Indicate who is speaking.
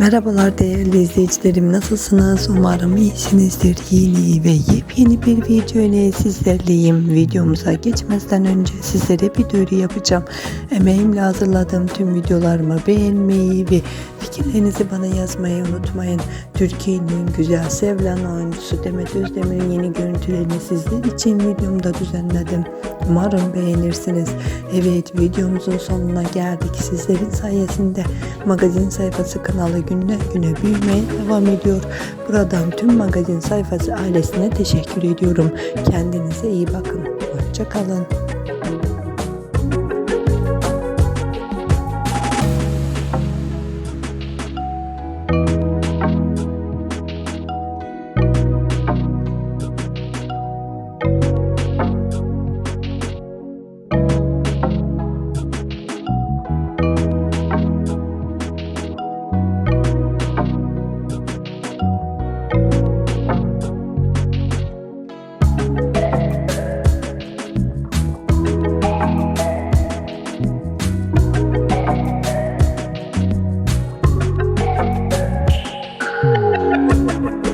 Speaker 1: Merhabalar değerli izleyicilerim nasılsınız? Umarım iyisinizdir. Yeni ve yepyeni bir video ile sizlerleyim. Videomuza geçmezden önce sizlere bir duyuru yapacağım. Emeğimle hazırladığım tüm videolarımı beğenmeyi ve fikirlerinizi bana yazmayı unutmayın. Türkiye'nin güzel sevilen oyuncusu Demet Özdemir'in yeni görüntülerini sizler için videomda düzenledim. Umarım beğenirsiniz. Evet videomuzun sonuna geldik. Sizlerin sayesinde magazin sayfası kanalı günden güne büyümeye devam ediyor. Buradan tüm magazin sayfası ailesine teşekkür ediyorum. Kendinize iyi bakın. Hoşçakalın. Bye.